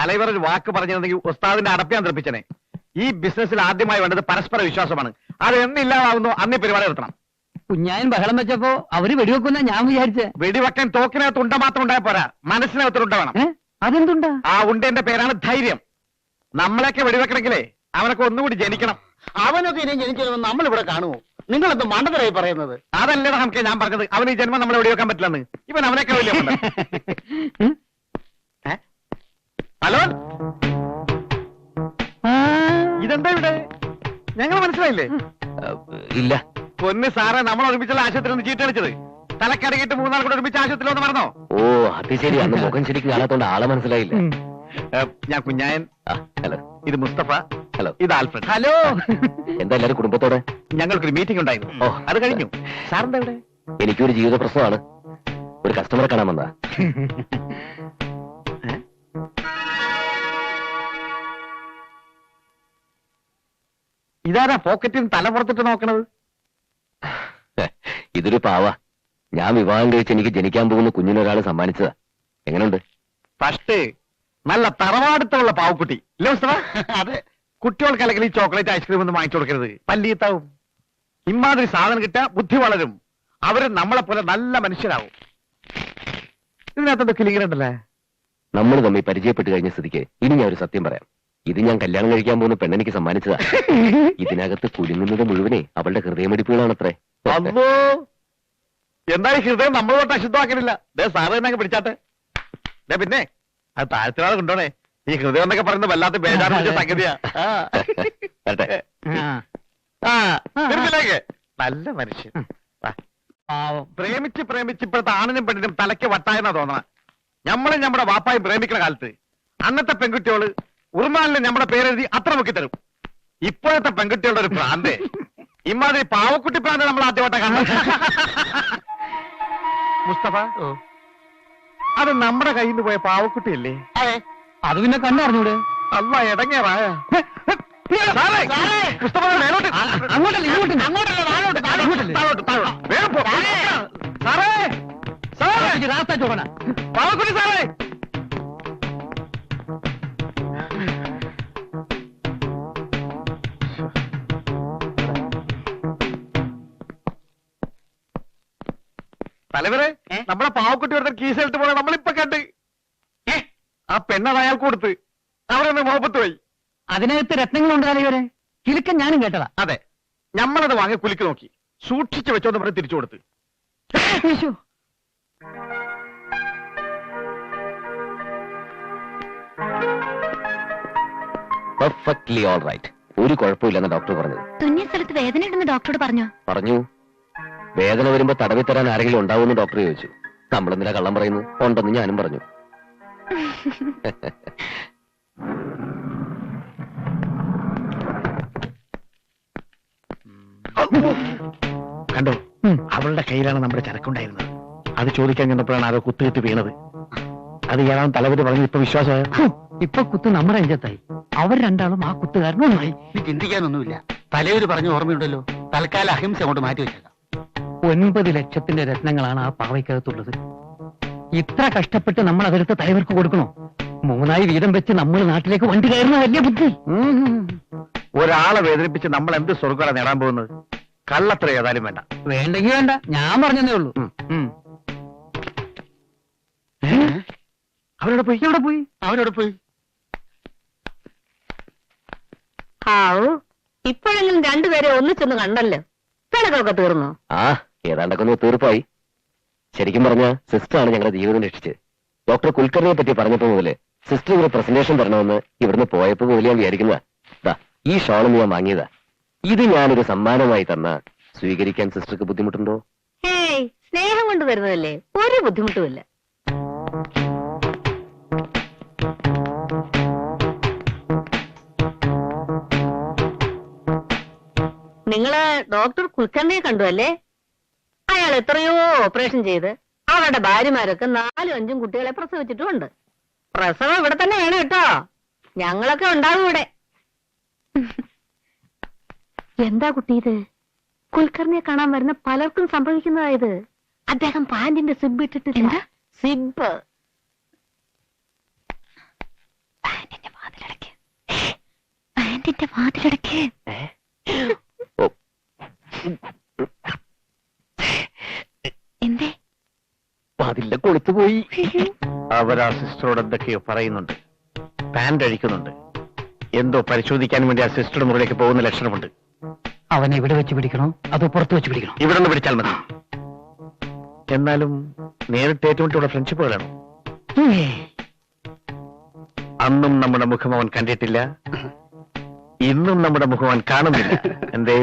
തലൈവർ ഒരു വാക്ക് പറഞ്ഞിരുന്നെങ്കിൽ ഉസ്താദിന്റെ അടപ്പിയാൻ തെറിപ്പിച്ചനെ ഈ ബിസിനസ്സിൽ ആദ്യമായി വേണ്ടത് പരസ്പര വിശ്വാസമാണ്. അത് എന്നില്ലാതാവുന്നു അന്ന് പരിപാടി നിർത്തണം. കുഞ്ഞായൻ ബഹളം വെച്ചപ്പോ അവർ വെടിവെക്കുന്ന ഞാൻ വിചാരിച്ചേ. വെടിവെക്കാൻ തോക്കിനകത്ത് ഉണ്ട മാത്രം ഉണ്ടായ പോരാ. മനസ്സിനകത്ത് ഉണ്ട വേണം? അതെന്തുണ്ടാ? ആ ഉണ്ടന്റെ പേരാണ് ധൈര്യം. നമ്മളെയൊക്കെ വെടിവെക്കണമെങ്കിലേ അവനൊക്കെ ഒന്നുകൂടി ജനിക്കണം. അവനൊക്കെ ഇനി ജനിക്കണമെന്ന് നമ്മൾ ഇവിടെ കാണുമോ? നിങ്ങൾ എന്ത് മണ്ടതരായി പറയുന്നത്? അതല്ലേ നമുക്ക് ഞാൻ പറഞ്ഞത്. അവന് ഈ ജന്മം നമ്മളെ വെടിവെക്കാൻ പറ്റില്ലെന്ന്. ഇവൻ അവനൊക്കെ വലിയ? ഹലോ? ഇതെന്താ ഇവിടെ? ഞങ്ങൾ മനസ്സിലായില്ലേ? ഇല്ല. പൊന്ന് സാറേ നമ്മൾ ഒരുമിച്ചുള്ള ആശുപത്രി ഒന്ന് ചീട്ടടിച്ചത് തലക്കടകിട്ട് മൂന്നാൾ കൂടെ ഒരുമിച്ച് ആശുപത്രി ഒന്ന് പറഞ്ഞോ ഓ അത് ശരി അന്ന് മുഖം ശരിക്കും കാണാത്തോണ്ട് ആളെ മനസ്സിലായില്ല. ഞാൻ കുഞ്ഞായൻ. ഹലോ. ഇത് മുസ്തഫ. ഹലോ. ഇത് ആൽഫ്രഡ്. ഹലോ. എന്താ എല്ലാരും കുടുംബത്തോടെ? ഞങ്ങൾക്കൊരു മീറ്റിംഗ് ഉണ്ടായിരുന്നു. ഓ. അത് കഴിഞ്ഞു. സാറിന്റെ ഇവിടെ? എനിക്കൊരു ജീവിത പ്രശ്നമാണ്. ഒരു കസ്റ്റമറെ കാണാൻ വന്നാ ഇതാരാ പോക്കറ്റിൽ തല പുറത്തിട്ട് നോക്കണത്? ഇതൊരു പാവ. ഞാൻ വിവാഹം കഴിച്ച് എനിക്ക് ജനിക്കാൻ പോകുന്ന കുഞ്ഞിനൊരാൾ സമ്മാനിച്ചതാ. എങ്ങനെയുണ്ട് ഫസ്റ്റ് നല്ല തറവാടുത്തുള്ള പാവക്കുട്ടി. ഇല്ലേ അതെ. കുട്ടികൾക്ക് അല്ലെങ്കിൽ ഈ ചോക്ലേറ്റ് ഐസ്ക്രീം ഒന്നും വാങ്ങിച്ചു കൊടുക്കരുത്. പല്ലിയത്താവും ഇമാതിരി സാധനം കിട്ടാ ബുദ്ധി വളരും. അവർ നമ്മളെ പോലെ നല്ല മനുഷ്യരാവും. ഇതിനകത്തൊക്കെ കിളികളുണ്ടല്ലേ നമ്മൾ തമ്മിൽ പരിചയപ്പെട്ട് കഴിഞ്ഞ സ്ഥിതിക്ക് ഇനി ഞാൻ ഒരു സത്യം പറയാം. ഇത് ഞാൻ കല്യാണം കഴിക്കാൻ പോകുന്ന പെണ്ണെനിക്ക് സമ്മാനിച്ചതാ. ഇതിനകത്ത് കുലുങ്ങുന്നത് മുഴുവനെ അവളുടെ ഹൃദയമടിപ്പുകളാണ് അത്രേ എന്താ ഈ ഹൃദയം നമ്മൾ തൊട്ട് അശുദ്ധമാക്കണില്ല? ദേ സാറ് തന്നെ പിടിച്ചാട്ടെ. ദേ പിന്നെ അത് താഴ്ത്തിനാളെ കൊണ്ടോണേ ഈ ഹൃദയം എന്നൊക്കെ പറയുന്നത് വല്ലാത്ത ബേജാറ് പിടിച്ച സംഗതിയാ. നല്ല മനുഷ്യൻ. വാ. പ്രേമിച്ച് പ്രേമിച്ച് ഇപ്പോഴത്തെ ആണിനും പെണ്ണിനും തലയ്ക്ക് വട്ടായെന്നാ തോന്നണം. ഞമ്മളും നമ്മുടെ വാപ്പായും പ്രേമിക്കുന്ന കാലത്ത് അന്നത്തെ പെൺകുട്ടികൾ ഉറുമാലിന് നമ്മുടെ പേരെഴുതി അത്ര മുക്കി തരും. ഇപ്പോഴത്തെ പെൺകുട്ടികളുടെ ഒരു പ്രാന്ത് ഇമാതിരി പാവക്കുട്ടി പ്രാന്ത് നമ്മൾ ആദ്യമായിട്ട് കാണുന്നത്. മുസ്തഫ അത് നമ്മുടെ കയ്യിൽ നിന്ന് പോയ പാവക്കുട്ടിയല്ലേ? അതെ. അത് പിന്നെ കണ്ടറിഞ്ഞൂടെ അല്ല ഇടങ്ങേറായ റായ മുസ്തഫ മേലോട്ട്. അങ്ങോട്ടല്ല ഇങ്ങോട്ട് അങ്ങോട്ടല്ല താഴോട്ട് താഴോട്ട്. താഴോട്ട്. സാറേ സാറേ. നമ്മളെ പാവക്കുട്ടി ഒരുത്തൻ കീസെടുത്ത് പോലെ നമ്മളിപ്പൊ കണ്ട്. ഏ? ആ പെണ്ണത് അയാൾക്ക് കൊടുത്ത്. അവരൊന്ന് മോപ്പത്ത് പോയി. അതിനകത്ത് രത്നങ്ങൾ തലവരെ കിലുക്കൻ ഞാനും കേട്ടതാ. അതെ. ഞമ്മളത് വാങ്ങി കുലുക്കി നോക്കി. സൂക്ഷിച്ചു വെച്ചോന്ന് പറഞ്ഞ് തിരിച്ചു കൊടുത്ത്. യേശു. പെർഫെക്റ്റ്ലി ഓൾ റൈറ്റ് ഒരു കുഴപ്പമില്ലെന്ന് ഡോക്ടർ പറഞ്ഞു തുന്നിയ സ്ഥലത്ത് വേദന ഉണ്ടെന്ന് ഡോക്ടറോട് പറഞ്ഞു? പറഞ്ഞു. വേദന വരുമ്പോ തടവി തരാൻ ആരെങ്കിലും ഉണ്ടാവുമെന്ന് ഡോക്ടർ ചോദിച്ചു. നമ്മളെന്തിനാ കള്ളം പറയുന്നു ഉണ്ടെന്ന് ഞാനും പറഞ്ഞു. കണ്ടോ? അവളുടെ കയ്യിലാണ് നമ്മുടെ ചരക്കുണ്ടായിരുന്നത്. അത് ചോദിക്കാൻ കണ്ടപ്പോഴാണ് ആരോ കുത്തിയിട്ട് വീണത്. അത് ഇയാളാണ് തലവര് പറഞ്ഞു ഇപ്പൊ വിശ്വാസമായ? ഇപ്പൊ കുത്ത് നമ്മുടെ അഞ്ചത്തായി. അവർ രണ്ടാളും ആ കുത്തുകാരനും ഒന്നായി ചിന്തിക്കാനൊന്നുമില്ല. തലവര് പറഞ്ഞു ഓർമ്മയുണ്ടല്ലോ. തൽക്കാലം അഹിംസ കൊണ്ട് മാറ്റി വെച്ചേക്കാം. ഒൻപത് ലക്ഷത്തിന്റെ രത്നങ്ങളാണ് ആ പാവയ്ക്കകത്തുള്ളത്. ഇത്ര കഷ്ടപ്പെട്ട് നമ്മൾ അതെടുത്ത് തലവർക്ക് കൊടുക്കണോ? മൂന്നായി വീതം വെച്ച് നമ്മൾ നാട്ടിലേക്ക് വണ്ടി കയറുന്ന വലിയ ബുദ്ധി. ഒരാളെ വേദനിപ്പിച്ച് നമ്മൾ എന്ത് സ്വർഗം നേടാൻ പോകുന്നത്? കള്ളത്ര ഏതായാലും വേണ്ട. വേണ്ടെങ്കിൽ വേണ്ട. ഞാൻ പറഞ്ഞതേ ഉള്ളൂ? അവരോട് പോയി. എവിടെ പോയി? അവരോട് പോയി. ഹാവു. ഇപ്പോഴെങ്കിലും രണ്ടുപേരെ ഒന്നിച്ചൊന്ന് കണ്ടല്ലോ. പിണക്കൊക്കെ തീർന്നു? ആ. ഏതാണ്ടൊക്കെ ഒന്ന് തീർപ്പായി. ശരിക്കും പറഞ്ഞ സിസ്റ്ററാണ് ഞങ്ങളുടെ ജീവിതം രക്ഷിച്ചത്. ഡോക്ടർ കുൽക്കർണിയെ പറ്റി പറഞ്ഞപ്പോ മുതൽ സിസ്റ്റർ ഒരു പ്രസന്റേഷൻ തരണമെന്ന് ഇവിടുന്ന് പോയപ്പോ മുതൽ ഞാൻ വിചാരിക്കുന്നതാ ദാ ഈ ഷോളും ഞാൻ വാങ്ങിയതാ. ഇത് ഞാനൊരു സമ്മാനമായി തന്ന സ്വീകരിക്കാൻ സിസ്റ്റർക്ക് ബുദ്ധിമുട്ടുണ്ടോ? സ്നേഹം കൊണ്ട് വരുന്നതല്ലേ ഒരു ബുദ്ധിമുട്ടുമില്ല. നിങ്ങൾ ഡോക്ടർ കുൽക്കർണിയെ കണ്ടു അല്ലേ? അയാൾ എത്രയോ ഓപ്പറേഷൻ ചെയ്ത് അവരുടെ ഭാര്യമാരൊക്കെ നാലും അഞ്ചും കുട്ടികളെ പ്രസവിച്ചിട്ടുമുണ്ട്. പ്രസവം ഇവിടെ തന്നെ വേണം കേട്ടോ. ഞങ്ങളൊക്കെ ഉണ്ടാകും ഇവിടെ. എന്താ കുട്ടി ഇത്? കുൽക്കർണിയെ കാണാൻ വരുന്ന പലർക്കും സംഭവിക്കുന്നതായത് അദ്ദേഹം പാന്റിന്റെ സിബ് ഇട്ടിട്ടില്ല. എന്താ? സിബ്. പാന്റിന്റെ വാതിലടക്ക്. പാന്റിന്റെ വാതിലടക്ക്. അവർ അവരാ സിസ്റ്ററോട് എന്തൊക്കെയോ പറയുന്നുണ്ട്. പാന്റ് അഴിക്കുന്നുണ്ട്. എന്തോ പരിശോധിക്കാൻ വേണ്ടി ആ സിസ്റ്ററുടെ മുറിയിലേക്ക് പോകുന്ന ലക്ഷണമുണ്ട്. അവനെ ഇവിടെ വെച്ച് പിടിക്കണോ? അതോ പുറത്ത് വെച്ച് പിടിക്കണോ? ഇവിടെ നിന്ന് പിടിച്ചാൽ മതി. എന്നാലും നേരിട്ട് ഏറ്റുമുട്ടിയുള്ള ഫ്രണ്ട്ഷിപ്പ് വേണം അന്നും നമ്മുടെ മുഖം അവൻ കണ്ടിട്ടില്ല. ഇന്നും നമ്മുടെ മുഖം അവൻ കാണുന്നില്ല. എന്തേ?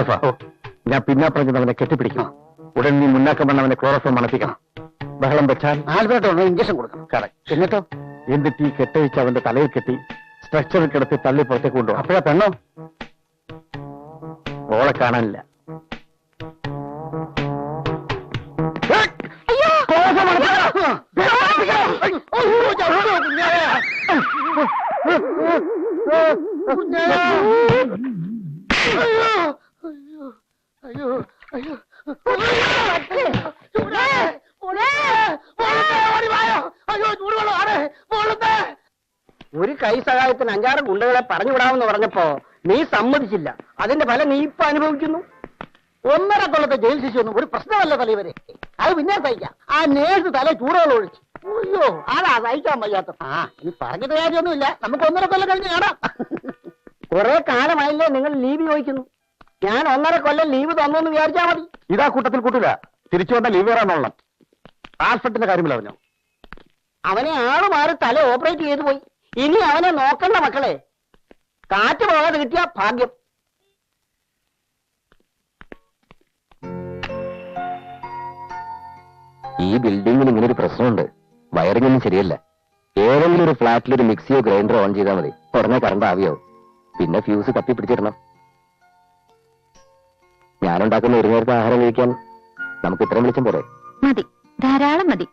മുസ്തഫ ഞാൻ പിന്നാപ്പറഞ്ഞവനെ പറഞ്ഞത് അവനെ കെട്ടിപ്പിടിക്കും ഉടൻ നീ മുന്നാക്കം വന്ന് അവനെ ക്ലോറോഫോം മണപ്പിക്കണം ബഹളം വെച്ചാൽ ആൽബർട്ടോ ഇഞ്ചക്ഷൻ കൊടുക്കണം കറക്റ്റ് എന്നിട്ടോ എന്നിട്ട് ഈ കെട്ടഴിച്ച് അവന്റെ തലയിൽ കെട്ടി സ്ട്രക്ചറിൽ കിടത്തി തള്ളി പുറത്തേക്ക് കൊണ്ടുപോകും അപ്പോഴാ പെണ്ണോ ഓളെ കാണാനില്ല ഒരു കൈ സഹായത്തിന് അഞ്ചാറ് ഗുണ്ടകളെ പറഞ്ഞു വിടാമെന്ന് പറഞ്ഞപ്പോ നീ സമ്മതിച്ചില്ല. അതിന്റെ ഫലം നീ ഇപ്പൊ അനുഭവിക്കുന്നു. ഒന്നര കൊല്ലത്തെ ജയിൽ ശിശുവൊന്നും ഒരു പ്രശ്നമല്ല തലവരെ. അത് പിന്നെ സഹിക്കാം. ആ നേഴ്സ് തല ചൂടുകൾ ഒഴിച്ചു. അയ്യോ ആടാ സഹിക്കാൻ വയ്യാത്ത. ആ ഇനി പറഞ്ഞിട്ട് കാര്യമൊന്നുമില്ല. നമുക്ക് ഒന്നര കൊല്ലം കഴിഞ്ഞ് കാണാം കുറെ കാലമായില്ലേ നിങ്ങൾ ലീവ് ചോദിക്കുന്നു. ഞാൻ ഒന്നര കൊല്ലം ലീവ് തന്നു എന്ന് വിചാരിച്ചാ മതി. ഇതാ കൂട്ടത്തിൽ കൂട്ടില്ല. തിരിച്ചു വന്ന ലീവ് വരാനോളണം ട്രാൻസ്ഫർട്ടിന്റെ കാര്യമില്ല പറഞ്ഞു അവനെ ആൾ മാറി തല ഓപ്പറേറ്റ് ചെയ്തു പോയി. ഇനി അവനെ നോക്കണ്ട മക്കളെ. കാറ്റ് പോകാതെ കിട്ടിയ ഭാഗ്യം. ഈ ബിൽഡിങ്ങിന് ഇങ്ങനെ ഒരു പ്രശ്നമുണ്ട്. വയറിംഗ് ഒന്നും ശരിയല്ല. ഏതെങ്കിലും ഒരു ഫ്ലാറ്റിൽ ഒരു മിക്സിയോ ഗ്രൈൻഡറോ ഓൺ ചെയ്താൽ മതി. ഉടനെ കറണ്ട് ആവിയാവും. പിന്നെ ഫ്യൂസ് കത്തി പിടിച്ചിടണം ഞാനുണ്ടാക്കുന്ന ഒരു നേരത്തെ ആഹാരം കഴിക്കാൻ നമുക്ക് ഇത്രയും വിളിച്ചും പോരെ. മതി. ധാരാളം മതി.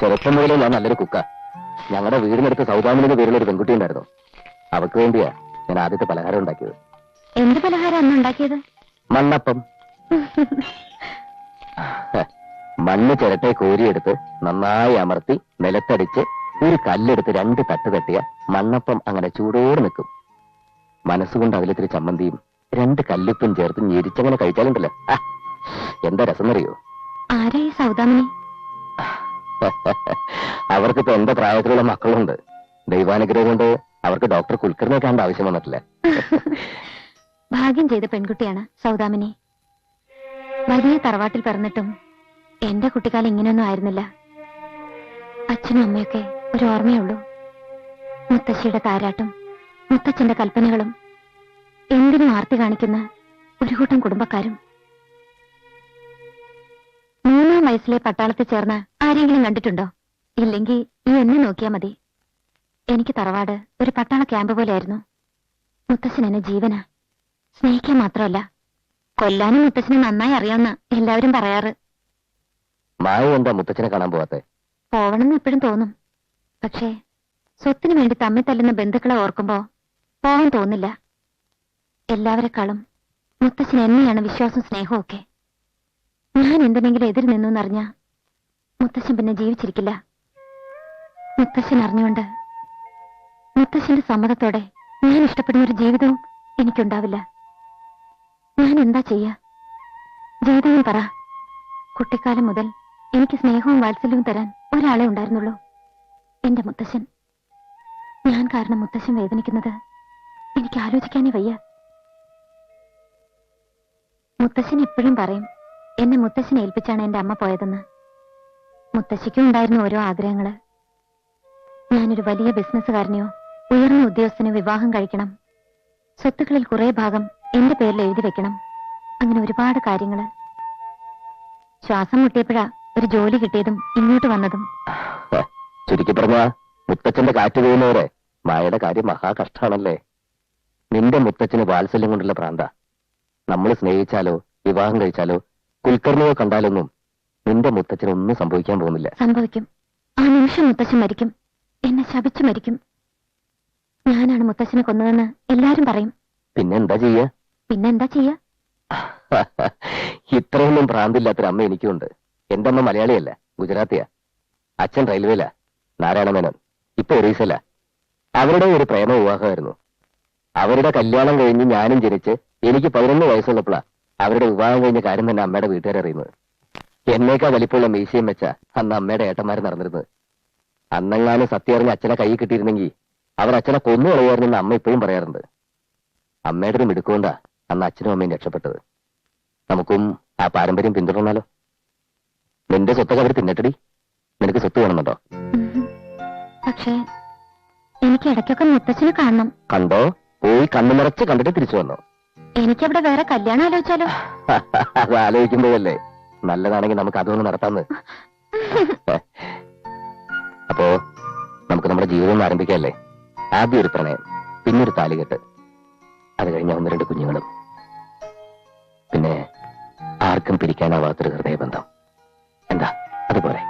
ചെറുപ്പം മുതലേ ഞാൻ നല്ലൊരു കുക്ക. ഞങ്ങളുടെ വീടിനടുത്ത് സൗദാമിന്റെ പേരുള്ള ഒരു പെൺകുട്ടി ഉണ്ടായിരുന്നു. അവക്ക് വേണ്ടിയാ ഞാൻ ആദ്യത്തെ പലഹാരം ഉണ്ടാക്കിയത്. എന്ത് പലഹാരം അന്ന് ഉണ്ടാക്കിയത്? മണ്ണപ്പം. മണ്ണ് ചിരട്ടെ കോരിയെടുത്ത് നന്നായി അമർത്തി നിലത്തടിച്ച് ഒരു കല്ലെടുത്ത് രണ്ട് തട്ട് തട്ടിയ മണ്ണപ്പം അങ്ങനെ ചൂടോട് നിൽക്കും. മനസ്സുകൊണ്ട് അതിലിത്തിരി ചമ്മന്തിയും രണ്ട് കല്ലുപ്പും ചേർത്ത് ഞെരിച്ചങ്ങനെ കഴിച്ചാലുണ്ടല്ലോ. എന്താ രസം അറിയോ സൗദാമിനി? അവർക്കിപ്പോ എന്റെ പ്രായത്തിലുള്ള മക്കളുണ്ട്? ദൈവാനുഗ്രഹം കൊണ്ട് അവർക്ക് ഡോക്ടർ കുൽക്കറിനെ കാണേണ്ട ആവശ്യം വന്നിട്ടില്ല. ഭാഗ്യം ചെയ്ത പെൺകുട്ടിയാണ് സൗദാമിനി. വലിയ തറവാട്ടിൽ പിറന്നിട്ടും എന്റെ കുട്ടിക്കാലം ഇങ്ങനെയൊന്നും ആയിരുന്നില്ല. അച്ഛനും അമ്മയൊക്കെ ഒരു ഓർമ്മയുള്ളൂ. മുത്തശ്ശിയുടെ താരാട്ടും മുത്തച്ഛന്റെ കൽപ്പനകളും എന്തിനും ആർത്തി കാണിക്കുന്ന ഒരു കൂട്ടം കുടുംബക്കാരും. മൂന്നാം വയസ്സിലെ പട്ടാളത്തിൽ ചേർന്ന് ആരെങ്കിലും കണ്ടിട്ടുണ്ടോ? ഇല്ലെങ്കിൽ ഈ എന്നെ നോക്കിയാ മതി. എനിക്ക് തറവാട് ഒരു പട്ടാള ക്യാമ്പ് പോലെയായിരുന്നു. മുത്തശ്ശൻ എന്നെ ജീവനാ. സ്നേഹിക്കാൻ മാത്രമല്ല കൊല്ലാനും മുത്തച്ഛനെ നന്നായി അറിയാമെന്ന് എല്ലാവരും പറയാറ്. മായ എന്താ മുത്തച്ഛനെ കാണാൻ പോവാത്തെ? പോവണമെന്ന് എപ്പോഴും തോന്നും. പക്ഷേ സ്വത്തിനു വേണ്ടി തമ്മിൽ തല്ലുന്ന ബന്ധുക്കളെ ഓർക്കുമ്പോ പോവാൻ തോന്നില്ല. എല്ലാവരെക്കാളും മുത്തച്ഛൻ എന്നെയാണ് വിശ്വാസം സ്നേഹവും ഒക്കെ. ഞാൻ എന്തിനെങ്കിലും എതിര് നിന്നു എന്നറിഞ്ഞ മുത്തച്ഛൻ പിന്നെ ജീവിച്ചിരിക്കില്ല. മുത്തച്ഛൻ അറിഞ്ഞുകൊണ്ട് മുത്തച്ഛന്റെ സമ്മതത്തോടെ ഞാൻ ഇഷ്ടപ്പെടുന്ന ഒരു ജീവിതവും എനിക്കുണ്ടാവില്ല. ഞാൻ എന്താ ചെയ്യാ? ജീവിതവും പറ. കുട്ടിക്കാലം മുതൽ എനിക്ക് സ്നേഹവും വാത്സല്യവും തരാൻ ഒരാളെ ഉണ്ടായിരുന്നുള്ളൂ. എന്റെ മുത്തശ്ശൻ. ഞാൻ കാരണം മുത്തശ്ശൻ വേദനിക്കുന്നത് എനിക്ക് ആലോചിക്കാനേ വയ്യ. മുത്തശ്ശൻ എപ്പോഴും പറയും എന്നെ മുത്തശ്ശൻ ഏൽപ്പിച്ചാണ് എന്റെ അമ്മ പോയതെന്ന്. മുത്തശ്ശിക്കും ഉണ്ടായിരുന്നു ഓരോ ആഗ്രഹങ്ങൾ. ഞാനൊരു വലിയ ബിസിനസ്സുകാരനെയോ ഉയർന്ന ഉദ്യോഗസ്ഥനോ വിവാഹം കഴിക്കണം. സ്വത്തുക്കളിൽ കുറെ ഭാഗം എന്റെ പേരിൽ എഴുതി വെക്കണം. അങ്ങനെ ഒരുപാട് കാര്യങ്ങൾ. ശ്വാസം മുട്ടിയപ്പോഴാ ഒരു ജോലി കിട്ടിയതും ഇങ്ങോട്ട് വന്നതും. ചുരുക്കി പറഞ്ഞ മുത്തച്ഛന്റെ കാറ്റ് വീഴുന്നവരെ മായയുടെ കാര്യം മഹാകഷ്ടാണല്ലേ നിന്റെ മുത്തച്ഛന് വാത്സല്യം കൊണ്ടുള്ള പ്രാന്ത. നമ്മൾ സ്നേഹിച്ചാലോ വിവാഹം കഴിച്ചാലോ കുൽക്കർണിയോ കണ്ടാലൊന്നും നിന്റെ മുത്തച്ഛന് ഒന്നും സംഭവിക്കാൻ പോകുന്നില്ല. സംഭവിക്കും. ആ നിമിഷം മുത്തച്ഛൻ മരിക്കും. എന്നെ ശപിച്ചു മരിക്കും. ഞാനാണ് മുത്തച്ഛനെ കൊന്നതെന്ന് എല്ലാരും പറയും. പിന്നെന്താ ചെയ്യ? പിന്നെന്താ ചെയ്യ? ഇത്രയൊന്നും ഭ്രാന്തില്ലാത്തൊരു അമ്മ എനിക്കുണ്ട്. എന്റെ അമ്മ മലയാളിയല്ല. ഗുജറാത്തിയാ. അച്ഛൻ റെയിൽവേയിലാ നാരായണ മേനോൻ. ഇപ്പൊ ഒറീസല അവരുടെ ഒരു പ്രേമ വിവാഹമായിരുന്നു. അവരുടെ കല്യാണം കഴിഞ്ഞ് ഞാനും ജനിച്ച് എനിക്ക് പതിനൊന്ന് വയസ്സുള്ളപ്പോഴാ അവരുടെ വിവാഹം കഴിഞ്ഞ കാര്യം തന്നെ അമ്മയുടെ വീട്ടുകാരറിയുന്നത് എന്നേക്കാ വലിപ്പമുള്ള മീശയും വെച്ച അന്ന് അമ്മയുടെ ഏട്ടന്മാർ നടന്നിരുന്നത്. അന്നെങ്ങാനും സത്യറിഞ്ഞ് അച്ഛനെ കൈ കിട്ടിയിരുന്നെങ്കിൽ അവർ അച്ഛനെ കൊന്നു കളയുമായിരുന്നെന്ന് അമ്മ ഇപ്പോഴും പറയാറുണ്ട്. അമ്മയുടെ ഒരു മിടുക്കൊണ്ടാ അന്ന് അച്ഛനും അമ്മയും രക്ഷപ്പെട്ടത്. നമുക്കും ആ പാരമ്പര്യം പിന്തുടർന്നാലോ? നിന്റെ സ്വത്തൊക്കെ അവർ തിന്നട്ടടി. നിനക്ക് സ്വത്ത് വേണമെന്നുണ്ടോ. പക്ഷേ എനിക്ക് ഇടയ്ക്കൊക്കെ മുത്തച്ഛനെ കാണണം. കണ്ടോ? പോയി കണ്ണു നിറച്ച് കണ്ടിട്ട് തിരിച്ചു വന്നോ? എനിക്കവിടെ വേറെ കല്യാണം ആലോചിച്ചാലോ? അത് ആലോചിക്കുമ്പോഴല്ലേ? നല്ലതാണെങ്കിൽ നമുക്ക് അതൊന്ന് നടത്താന്ന്. അപ്പോ നമുക്ക് നമ്മുടെ ജീവിതം ആരംഭിക്കല്ലേ? ആദ്യം ഒരു പ്രണയം പിന്നെ ഒരു താലികെട്ട് അത് കഴിഞ്ഞ ഒന്ന് രണ്ട് കുഞ്ഞുങ്ങളും. പിന്നെ ആർക്കും പിരിക്കാനാവാത്തൊരു ഹൃദയബന്ധം. എന്താ? അതുപോലെ.